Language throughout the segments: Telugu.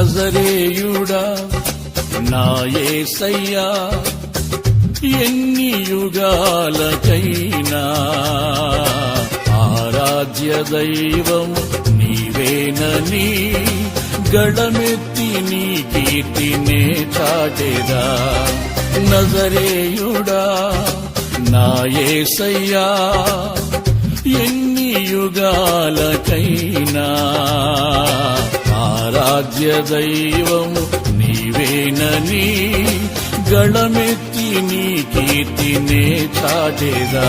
నజరేయుడా నాయేసయ్యా ఎన్ని యుగాలకైనా ఆరాధ్య దైవం నీవేనని గడమెత్తి నీ కీర్తినే చాటెదా. నజరేయుడా నాయేసయ్యా ఎన్ని యుగాలకైనా ఆరాధ్య దైవము నీవేనని గళమెత్తి నీ కీర్తినే చాటేదా.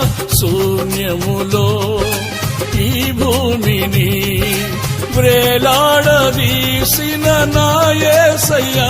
శూన్యములో ఈ భూమిని వ్రేలాడదీసిన నాయసయ్యా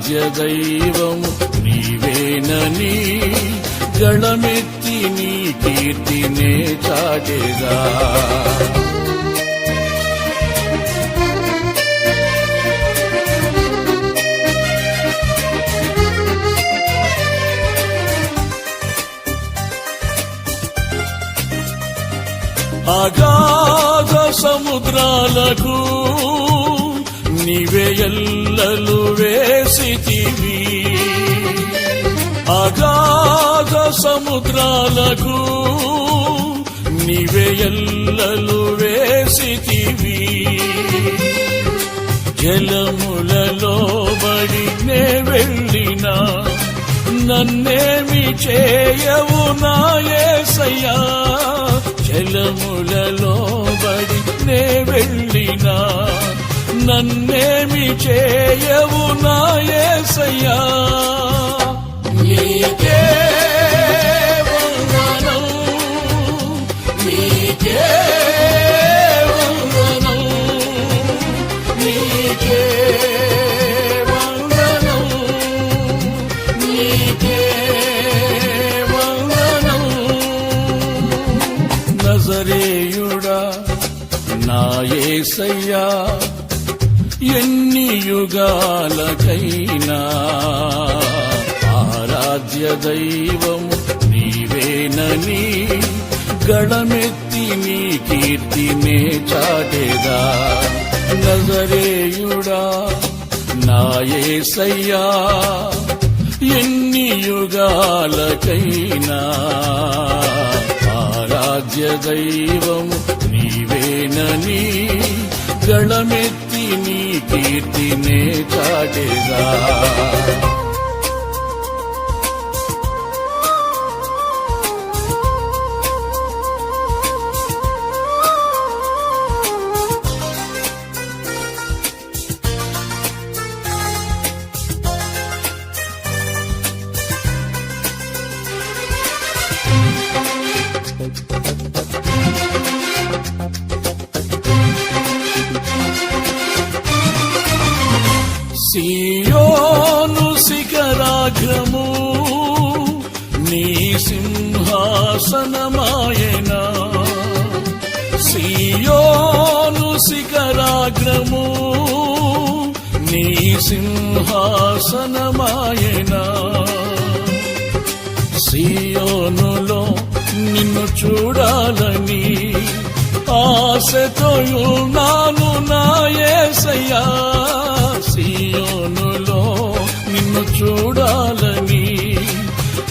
రాజ్య దైవము నీవేనని గణమెత్తి నీ కీర్తినే చాటెదా. అగాధ సముద్రాలకు నీవే ఎల్లలు వేసితివి అగాధ సముద్రాలకు నీవే ఎల్లలు వేసితివి జలములలో బడి నే వెళ్ళినా నన్నేమి చేయవు నాయసయ్యా జలములలో బడి నే వెళ్ళినా నన్నేమి చేయవు నాయసయ్యా నీకే వందనం. నీకే వందనం. నీకే వందనం. నీకే వందనం. నజరేయుడా నా ఎన్ని యుగాలకైనా ఆరాధ్య దైవము నీవేనని గళమెత్తి నీ కీర్తినే చాటేదా. నజరేయుడా నాయసయ్యా ఎన్ని యుగాలకైనా ఆరాధ్య దైవము నీవేనని గణమెత్తి నీ కీర్తినే చాటేగా సియోను శిఖరాగ్రము నీ సింహాసనమాయనా. సియోను శిఖరాగ్రము నీ సింహాసనమాయనా. సియోనులో నిన్ను చూడాలని ఆశతో ఉన్నాను నా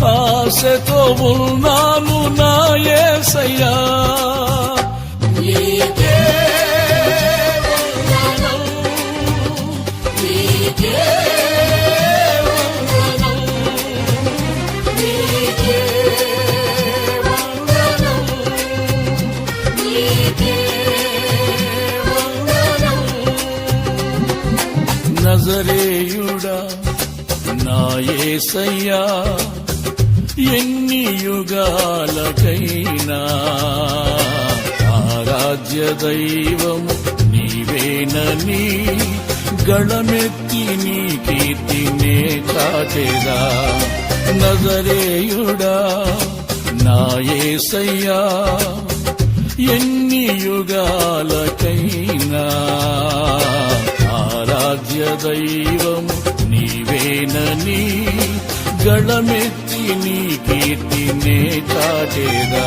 ఆశతో ఉన్నాను నా యేసయ్యా నజరేయుడా నా ఎన్ని యుగాలకైనా ఆరాధ్య దైవము నీవేనని గళమెత్తి నీ కీర్తినే కాచేదా నజరేయుడా నాయేసయ్యా ఎన్ని యుగాలకైనా ఆరాధ్య దైవం నీవేనని గళమెత్తి నీ కీర్తినే చాటేదా